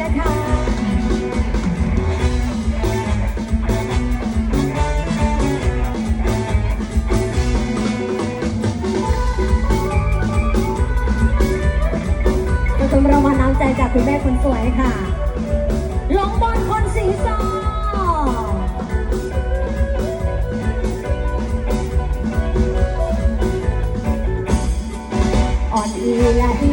นะคะจะชมรางวัลน้ำใจจากคุณแม่คนสวยค่ะหลงบอลคนสีซออ่อนอีละอี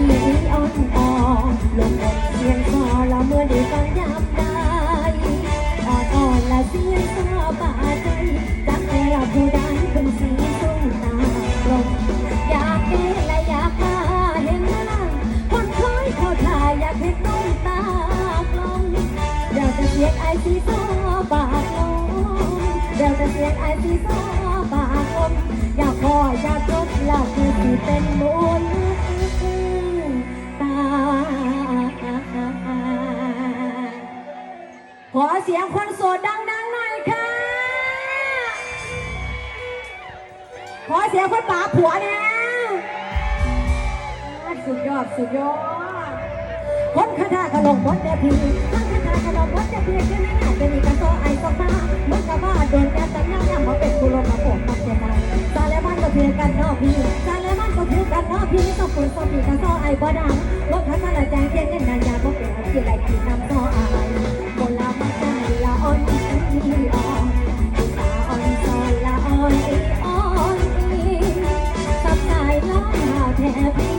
อ่อนอ่อนลงบนเสียงซอ ละเมื่อได้ฟังยามได้อ่อนอ่อนละเสียงซอป่าใจจักแต่ละผู้ใดเป็นสีสูงตาลงอยากเห็นและอยากมาเห็นหน้าคนคอยเขาถ่ายอยากเห็นน้องตากลงเดี๋ยวจะเสียงไอซีซอปาลงเดี๋ยวจะเสียงไอซีซอปากลงอยากพออยากจบแล้วคือสิเป็นบุ ขอเสียงคนโสดดังๆหน่อยค่ะ ขอเสียงคนป่าผัวนี่ยสุดยอดสุดยอดคนคาถากระลงบดเดพีทั้งคาถากระลงบดเดพีแค่นั้นอาจจะมีกระโซไอก็มาเมื่อกะว่าโดนแกตั้งน้ำยำมาเป็นกุลมาโปกมาเจนาซาเลมันก็เพียงกันนอกพี่ซาเลมันก็คือกันนอกพี่ต้องปืนต้องมีกระโซไอบ่ดังรถทันมาละแจงเทียนเงินนานยาบ่เป็นอะไรที่ไรกินน้ำโซไอ live